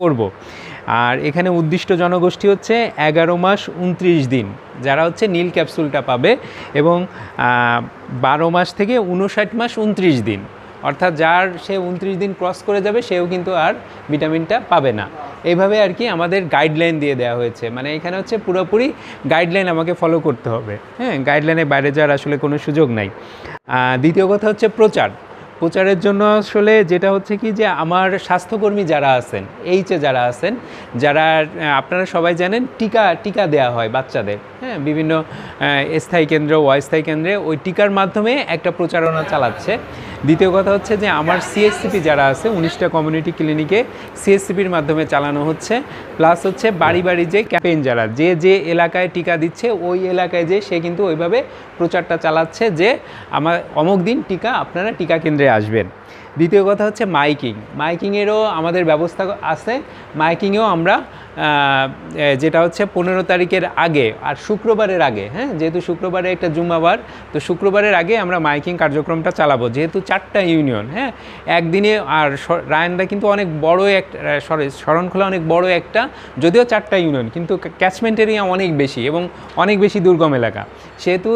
করব। আর এখানে উদ্দিষ্ট জনগোষ্ঠী হচ্ছে এগারো মাস উনত্রিশ দিন, যারা হচ্ছে নীল ক্যাপসুলটা পাবে এবং বারো মাস থেকে উনষাট মাস উনত্রিশ দিন। অর্থাৎ যার সে উনত্রিশ দিন ক্রস করে যাবে, সেও কিন্তু আর ভিটামিনটা পাবে না। এইভাবে আর কি আমাদের গাইডলাইন দিয়ে দেওয়া হয়েছে। মানে এখানে হচ্ছে পুরোপুরি গাইডলাইন আমাকে ফলো করতে হবে। হ্যাঁ গাইডলাইনের বাইরে যাওয়ার আসলে কোনো সুযোগ নাই। দ্বিতীয় কথা হচ্ছে প্রচার। প্রচারের জন্য আসলে যেটা হচ্ছে কি যে আমার স্বাস্থ্যকর্মী যারা আছেন এইচে যারা আছেন, যারা আপনারা সবাই জানেন টিকা টিকা দেওয়া হয় বাচ্চাদের। হ্যাঁ বিভিন্ন স্থায়ী কেন্দ্র, অস্থায়ী কেন্দ্রে ওই টিকার মাধ্যমে একটা প্রচারণা চালাচ্ছে। দ্বিতীয় কথা হচ্ছে যে আমার সিএসসিপি যারা আছে উনিশটা কমিউনিটি ক্লিনিকে সিএসসিপির মাধ্যমে চালানো হচ্ছে। প্লাস হচ্ছে বাড়ি বাড়ি যে ক্যাম্পেইন যারা যে যে এলাকায় টিকা দিচ্ছে ওই এলাকায় যে সে কিন্তু ওইভাবে প্রচারটা চালাচ্ছে যে আমার অমুক দিন টিকা আপনারা টিকা কেন্দ্রে আসবেন। দ্বিতীয় কথা হচ্ছে মাইকিং। মাইকিংয়েরও আমাদের ব্যবস্থা আছে। মাইকিংয়েও আমরা যেটা হচ্ছে পনেরো তারিখের আগে আর শুক্রবারের আগে হ্যাঁ? যেহেতু শুক্রবারে একটা জুম্মাবার, তো শুক্রবারের আগে আমরা মাইকিং কার্যক্রমটা চালাবো, যেহেতু চারটা ইউনিয়ন হ্যাঁ? একদিনে আর রায়ন্দা কিন্তু অনেক বড় একটা শরণখোলা অনেক বড় একটা, যদিও চারটা ইউনিয়ন, কিন্তু ক্যাচমেন্ট এরিয়া অনেক বেশি এবং অনেক বেশি দুর্গম এলাকা। সেহেতু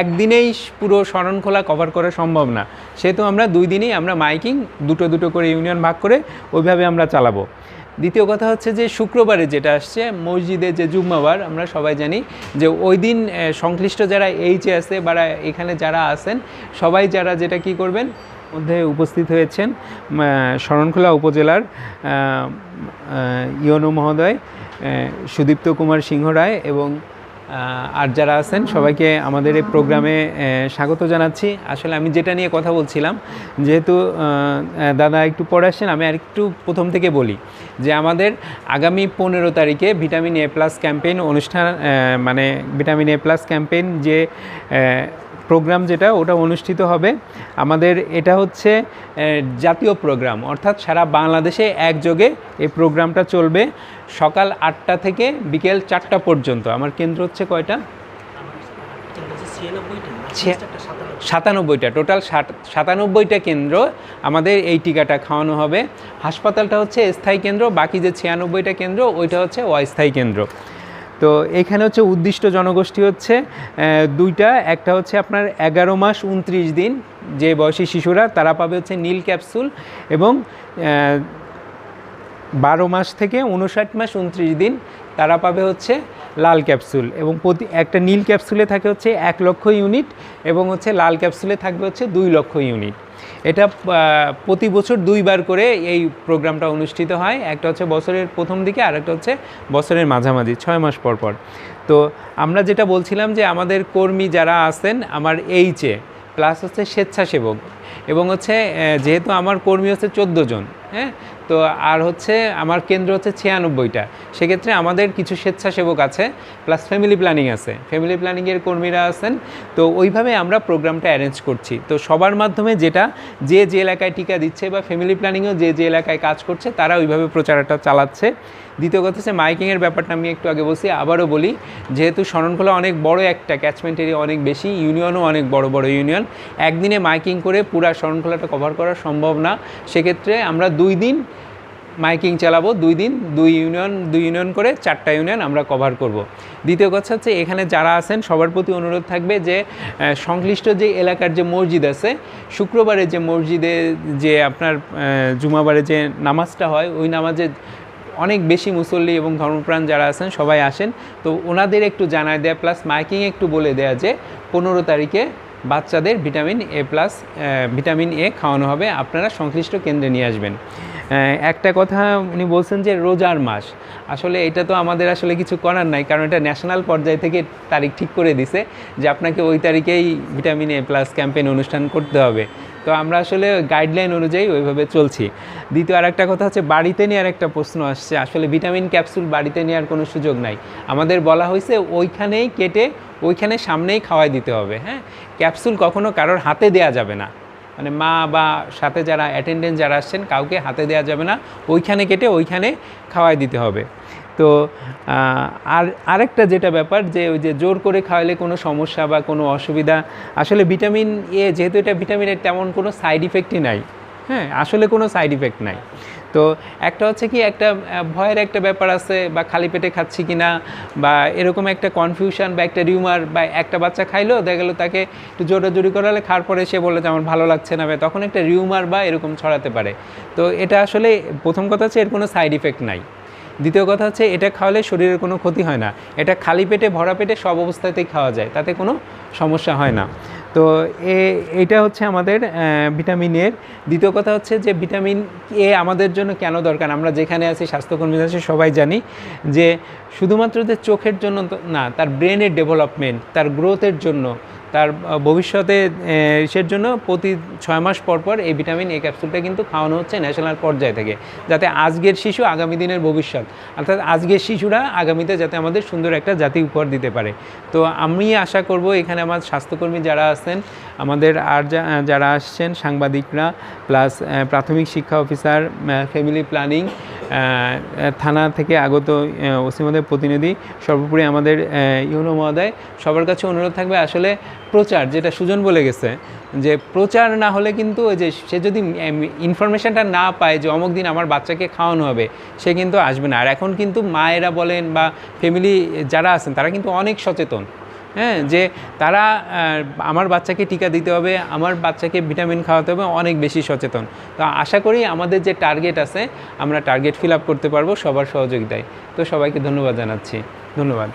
একদিনেই পুরো শরণখোলা কভার করা সম্ভব না। সেহেতু আমরা দুই দিনেই আমরা মাইকিং, দুটো দুটো করে ইউনিয়ন ভাগ করে ওইভাবে আমরা চালাবো। দ্বিতীয় কথা হচ্ছে যে শুক্রবারে যেটা আসছে, মসজিদে যে জুম্মাবার, আমরা সবাই জানি যে ওই দিন সংশ্লিষ্ট যারা এইচে আছে বা এখানে যারা আছেন, সবাই যারা যেটা কি করবেন, মধ্যে উপস্থিত হয়েছেন শরণখোলা উপজেলার ইয়নো মহোদয় সুদীপ্ত কুমার সিংহ রায় এবং আর যারা আছেন, সবাইকে আমাদের এই প্রোগ্রামে স্বাগত জানাচ্ছি। আসলে আমি যেটা নিয়ে কথা বলছিলাম, যেহেতু দাদা একটু পরে আসছেন আমি আর একটু প্রথম থেকে বলি যে আমাদের আগামী পনেরো তারিখে ভিটামিন এ প্লাস ক্যাম্পেইন অনুষ্ঠান মানে ভিটামিন এ প্লাস ক্যাম্পেইন যে প্রোগ্রাম যেটা, ওটা অনুষ্ঠিত হবে। আমাদের এটা হচ্ছে জাতীয় প্রোগ্রাম অর্থাৎ সারা বাংলাদেশে একযোগে এই প্রোগ্রামটা চলবে সকাল আটটা থেকে বিকেল চারটা পর্যন্ত। আমার কেন্দ্র হচ্ছে কয়টা? সাতানব্বইটা। টোটাল সাতানব্বইটা কেন্দ্র আমাদের এই টিকাটা খাওয়ানো হবে। হাসপাতালটা হচ্ছে স্থায়ী কেন্দ্র, বাকি যে ছিয়ানব্বইটা কেন্দ্র, ওইটা হচ্ছে অস্থায়ী কেন্দ্র। তো এখানে হচ্ছে উদ্দিষ্ট জনগোষ্ঠী হচ্ছে দুইটা। একটা হচ্ছে আপনার এগারো মাস উনত্রিশ দিন যে বয়সী শিশুরা, তারা পাবে হচ্ছে নীল ক্যাপসুল এবং বারো মাস থেকে উনষাট মাস উনত্রিশ দিন তারা পাবে হচ্ছে লাল ক্যাপসুল এবং প্রতি একটা নীল ক্যাপসুলে থাকে হচ্ছে এক লক্ষ ইউনিট এবং হচ্ছে লাল ক্যাপসুলে থাকবে হচ্ছে দুই লক্ষ ইউনিট। এটা প্রতি বছর দুইবার করে এই প্রোগ্রামটা অনুষ্ঠিত হয়। একটা হচ্ছে বছরের প্রথম দিকে আর একটা হচ্ছে বছরের মাঝামাঝি, ছয় মাস পর পর। তো আমরা যেটা বলছিলাম যে আমাদের কর্মী যারা আছেন, আমার এইচে প্লাস হচ্ছে স্বেচ্ছাসেবক এবং হচ্ছে যেহেতু আমার কর্মী হচ্ছে চোদ্দ জন হ্যাঁ? তো আর হচ্ছে আমার কেন্দ্র হচ্ছে ছিয়ানব্বইটা। সেক্ষেত্রে আমাদের কিছু স্বেচ্ছাসেবক আছে প্লাস ফ্যামিলি প্ল্যানিং আছে। ফ্যামিলি প্ল্যানিংয়ের কর্মীরা আছেন, তো ওইভাবে আমরা প্রোগ্রামটা অ্যারেঞ্জ করছি। তো সবার মাধ্যমে যেটা, যে যে এলাকায় টিকা দিচ্ছে বা ফ্যামিলি প্ল্যানিংও যে যে এলাকায় কাজ করছে, তারা ওইভাবে প্রচারটা চালাচ্ছে। দ্বিতীয় কথা হচ্ছে মাইকিংয়ের ব্যাপারটা আমি একটু আগে বলছি, আবারও বলি, যেহেতু শরণখোলা অনেক বড় একটা ক্যাচমেন্ট এরিয়া অনেক বেশি ইউনিয়নও অনেক বড় বড় ইউনিয়ন একদিনে মাইকিং করে পুরা শরণখোলাটা কভার করা সম্ভব না। সেক্ষেত্রে আমরা দুই দিন মাইকিং চালাবো দুই দিন, দুই ইউনিয়ন দুই ইউনিয়ন করে চারটা ইউনিয়ন আমরা কভার করব। দ্বিতীয় কথা হচ্ছে এখানে যারা আছেন, সবার প্রতি অনুরোধ থাকবে যে সংশ্লিষ্ট যে এলাকার যে মসজিদ আছে, শুক্রবারে যে মসজিদে যে আপনার জুমাবারে যে নামাজটা হয়, ওই নামাজে অনেক বেশি মুসল্লি এবং ধর্মপ্রাণ যারা আছেন, সবাই আসেন। তো ওনাদের একটু জানায় দেয়া, প্লাস মাইকিং একটু বলে দেয়া যে, পনেরো তারিখে বাচ্চাদের vitamin A plus vitamin A খাওয়ানো হবে। আপনারা সংশ্লিষ্ট কেন্দ্রে নিয়ে আসবেন। একটা কথা উনি বলছেন যে রোজার মাস। আসলে এটা তো আমাদের আসলে কিছু করার নাই, কারণ এটা ন্যাশনাল পর্যায় থেকে তারিখ ঠিক করে দিছে যে আপনাকে ওই তারিখেই ভিটামিন এ প্লাস ক্যাম্পেইন অনুষ্ঠান করতে হবে। তো আমরা আসলে গাইডলাইন অনুযায়ী ওইভাবে চলছি। দ্বিতীয় আর একটা কথা হচ্ছে বাড়িতে নেওয়ার একটা প্রশ্ন আসছে, আসলে ভিটামিন ক্যাপসুল বাড়িতে নেওয়ার কোনো সুযোগ নাই। আমাদের বলা হয়েছে ওইখানেই কেটে ওইখানে সামনেই খাওয়াই দিতে হবে হ্যাঁ? ক্যাপসুল কখনো কারোর হাতে দেয়া যাবে না। মানে মা বা সাথে যারা অ্যাটেন্ডেন্ট যারা আসছেন, কাউকে হাতে দেওয়া যাবে না। ওইখানে কেটে ওইখানে খাওয়াই দিতে হবে। তো আর আরেকটা যেটা ব্যাপার যে ওই যে জোর করে খাওয়ালে কোনো সমস্যা বা কোনো অসুবিধা, আসলে ভিটামিন এ, যেহেতু এটা ভিটামিনের তেমন কোনো সাইড ইফেক্টই নাই। হ্যাঁ আসলে কোনো সাইড ইফেক্ট নাই। তো একটা হচ্ছে কি, একটা ভয়ের একটা ব্যাপার আছে, বা খালি পেটে খাচ্ছি কি না বা এরকম একটা কনফিউশন বা একটা রিউমার বা একটা বাচ্চা খাইলো, দেখা গেলো তাকে একটু জোরাজুরি করালে খাওয়ার পরে সে বলে যে, আমার ভালো লাগছে না তখন একটা রিউমার বা এরকম ছড়াতে পারে। তো এটা আসলে প্রথম কথা হচ্ছে এর কোনো সাইড ইফেক্ট নাই। দ্বিতীয় কথা হচ্ছে এটা খাওয়ালে শরীরের কোনো ক্ষতি হয় না। এটা খালি পেটে, ভরা পেটে সব অবস্থাতেই খাওয়া যায়। তাতে কোনো সমস্যা হয় না। তো এ, এটা হচ্ছে আমাদের ভিটামিনের। দ্বিতীয় কথা হচ্ছে যে ভিটামিন এ আমাদের জন্য কেন দরকার? আমরা যেখানে আছি, স্বাস্থ্যকর্মী আছি, সবাই জানি যে শুধুমাত্র যে চোখের জন্য না, তার ব্রেনের ডেভেলপমেন্ট তার গ্রোথের জন্য তার ভবিষ্যতে সের জন্য প্রতি ছয় মাস পর পর এই ভিটামিন এ ক্যাপসুলটা কিন্তু খাওয়ানো হচ্ছে ন্যাশনাল পর্যায় থেকে, যাতে আজকের শিশু আগামী দিনের ভবিষ্যৎ, অর্থাৎ আজকের শিশুরা আগামীতে যাতে আমাদের সুন্দর একটা জাতি উপহার দিতে পারে। তো আমি আশা করব এখানে আমার স্বাস্থ্যকর্মী যারা আছেন, আমাদের আর যারা আসছেন, সাংবাদিকরা, প্লাস প্রাথমিক শিক্ষা অফিসার ফ্যামিলি প্ল্যানিং থানা থেকে আগত ওসিমদের প্রতিনিধি, সর্বোপরি আমাদের ইউনো মহোদয়, সবার কাছে অনুরোধ থাকবে আসলে প্রচার, যেটা সুজন বলে গেছে, যে প্রচার না হলে কিন্তু ওই যে সে যদি ইনফরমেশনটা না পায় যে অমুক দিন আমার বাচ্চাকে খাওয়ানো হবে, সে কিন্তু আসবে না। আর এখন কিন্তু মায়েরা বলেন বা ফ্যামিলি যারা আছেন, তারা কিন্তু অনেক সচেতন। হ্যাঁ যে তারা আমার বাচ্চাকে টিকা দিতে হবে, আমার বাচ্চাকে ভিটামিন খাওয়াতে হবে, অনেক বেশি সচেতন। তো আশা করি আমাদের যে টার্গেট আছে, আমরা টার্গেট ফিল আপ করতে পারব সবার সহযোগিতায়। তো সবাইকে ধন্যবাদ জানাচ্ছি। ধন্যবাদ।